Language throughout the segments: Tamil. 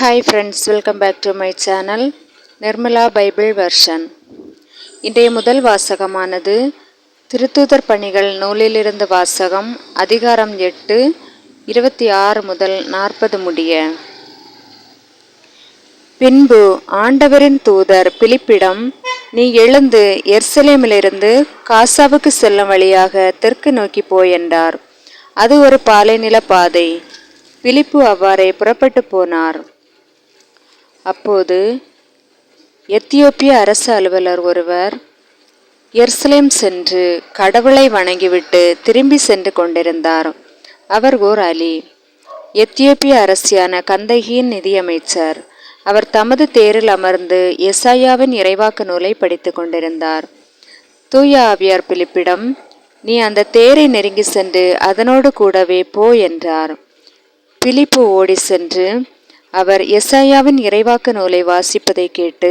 Hi friends welcome back to my channel Nirmala Bible version இன்றைய முதல் வாசகமானது திருத்தூதர் பணிகள் நூலிலிருந்து வாசகம் அதிகாரம் எட்டு இருபத்தி ஆறு முதல் நாற்பது முடிய. பின்பு ஆண்டவரின் தூதர் பிலிப்பிடம் நீ எழுந்து எர்சலேமிலிருந்து காசாவுக்கு செல்லும் வழியாக தெற்கு நோக்கி போய் என்றார். அது ஒரு பாலைநில பாதை. பிலிப்பு அவ்வாறே புறப்பட்டு போனார். அப்போது எத்தியோப்பிய அரசு அலுவலர் ஒருவர் எர்சலேம் சென்று கடவுளை வணங்கிவிட்டு திரும்பி சென்று கொண்டிருந்தார். அவர் ஓர் அலி. எத்தியோப்பிய அரசியான கந்தகியின் நிதியமைச்சர். அவர் தமது தேரில் அமர்ந்து எசாயாவின் இறைவாக்கு நூலை படித்து கொண்டிருந்தார். தூய ஆவியார் பிலிப்பிடம் நீ அந்த தேரை நெருங்கி சென்று அதனோடு கூடவே போ என்றார். பிலிப்பு ஓடி சென்று அவர் எஸ்ஐயாவின் இறைவாக்கு நூலை வாசிப்பதை கேட்டு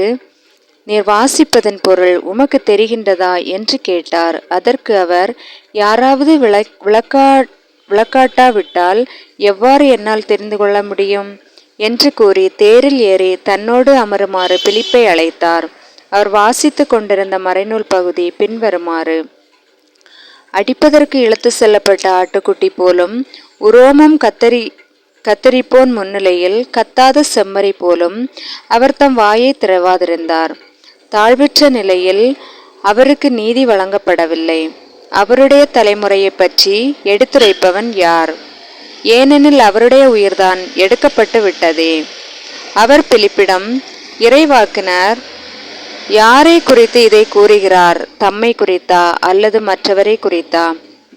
நீர் வாசிப்பதன் பொருள் உமக்கு தெரிகின்றதா? என்று கேட்டார். அதற்கு அவர் யாராவது விளக் விளக்கா விளக்காட்டாவிட்டால் எவ்வாறு என்னால் தெரிந்து கொள்ள முடியும்? என்று கூறி தேரில் ஏறி தன்னோடு அமருமாறு பிலிப்பை அழைத்தார். அவர் வாசித்து கொண்டிருந்த மறைநூல் பகுதி பின்வருமாறு அடிப்பதற்கு இழுத்து செல்லப்பட்ட ஆட்டுக்குட்டி போலும் உரோமம் கத்தரி கத்தரிப்போன் முன்னிலையில் கத்தாத செம்மறி போலும் அவர் தம் வாயை திறவாதிருந்தார். தாழ்வற்ற நிலையில் அவருக்கு நீதி வழங்கப்படவில்லை. அவருடைய தலைமுறையை பற்றி எடுத்துரைப்பவன் யார்? ஏனெனில் அவருடைய உயிர்தான் எடுக்கப்பட்டு விட்டதே. அவர் பிலிப்பிடம் இறைவாக்கினர் யாரை குறித்து இதை கூறுகிறார்? தம்மை குறித்தா அல்லது மற்றவரை குறித்தா?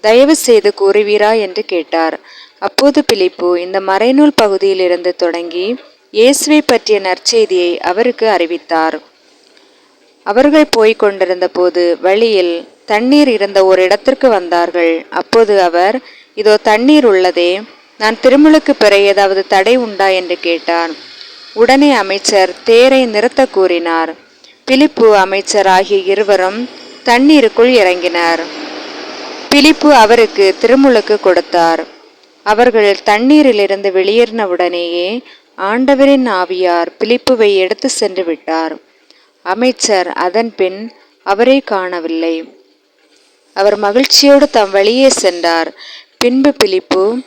தயவு செய்து கூறுவீரா? என்று கேட்டார். அப்போது பிலிப்பு இந்த மறைநூல் பகுதியிலிருந்து தொடங்கி இயேசுவை பற்றிய நற்செய்தியை அவருக்கு அறிவித்தார். அவர்கள் போய்க் கொண்டிருந்த போது வழியில் தண்ணீர் இருந்த ஒரு இடத்திற்கு வந்தார்கள். அப்போது அவர் இதோ தண்ணீர் உள்ளதே நான் திருமுழுக்கு பெற ஏதாவது தடை உண்டா? என்று கேட்டார். உடனே அமைச்சர் தேரை நிறுத்த கூறினார். பிலிப்பு அமைச்சர் ஆகிய இருவரும் தண்ணீருக்குள் இறங்கினார். பிலிப்பு அவருக்கு திருமுழுக்கு கொடுத்தார். அவர்கள் தண்ணீரிலிருந்து வெளியேறினவுடனேயே ஆண்டவரின் ஆவியார் பிலிப்புவை எடுத்து சென்று விட்டார். அமைச்சர் அதன் பின் அவரை காணவில்லை. அவர் மகிழ்ச்சியோடு தம் வழியே சென்றார். பின்பு பிலிப்பு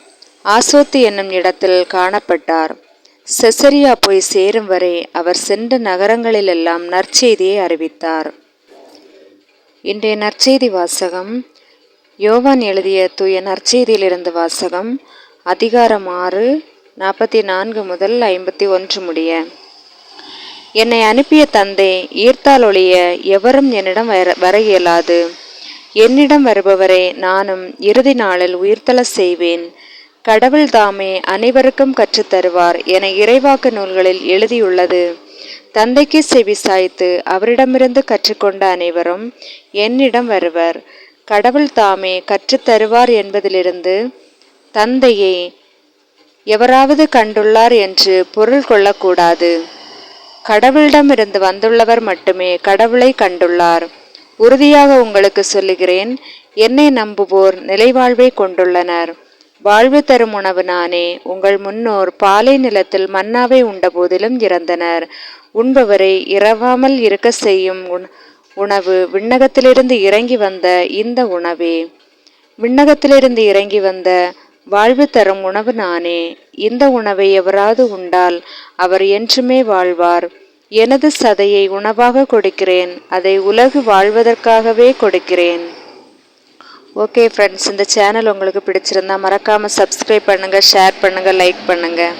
ஆசோத்து என்னும் இடத்தில் காணப்பட்டார். செசரியா போய் சேரும் வரை அவர் சென்ற நகரங்களிலெல்லாம் நற்செய்தியை அறிவித்தார். இன்றைய நற்செய்தி வாசகம் யோவான் எழுதிய தூய நற்செய்தியிலிருந்து வாசகம் அதிகாரம் ஆறு நாற்பத்தி நான்கு முதல் ஐம்பத்தி ஒன்று முடிய. என்னை அனுப்பிய தந்தை ஈர்த்தால் ஒழிய எவரும் என்னிடம் வர வர இயலாது. என்னிடம் வருபவரை நானும் இறுதி நாளில் உயிர்த்தல செய்வேன். கடவுள் தாமே அனைவருக்கும் கற்றுத்தருவார் என இறைவாக்கு நூல்களில் எழுதியுள்ளது. தந்தைக்கு செவி சாய்த்து அவரிடமிருந்து கற்றுக்கொண்ட அனைவரும் என்னிடம் வருவர். கடவுள் தாமே கற்றுத்தருவார் என்பதிலிருந்து தந்தையை எவராவது கண்டுள்ளார் என்று பொருள் கொள்ளக்கூடாது. கடவுளிடமிருந்து வந்துள்ளவர் மட்டுமே கடவுளை கண்டுள்ளார். உறுதியாக உங்களுக்கு சொல்லுகிறேன் என்னை நம்புவோர் நிலைவாழ்வை கொண்டுள்ளனர். வாழ்வு தரும் உணவு நானே உங்கள் முன்னோர் பாலை நிலத்தில் மன்னாவை உண்ட போதிலும் இறந்தனர். உண்பவரை இரவாமல் இருக்க செய்யும் உணவு. விண்ணகத்திலிருந்து இறங்கி வந்த இந்த உணவே. விண்ணகத்திலிருந்து இறங்கி வந்த வாழ்வு தரும் உணவு நானே. இந்த உணவை எவராது உண்டால் அவர் என்றுமே வாழ்வார். எனது சதையை உணவாக கொடுக்கிறேன். அதை உலகு வாழ்வதற்காகவே கொடுக்கிறேன். ஓகே ஃப்ரெண்ட்ஸ் இந்த சேனல் உங்களுக்கு பிடிச்சிருந்தா மறக்காமல் சப்ஸ்கிரைப் பண்ணுங்கள் ஷேர் பண்ணுங்கள் லைக் பண்ணுங்கள்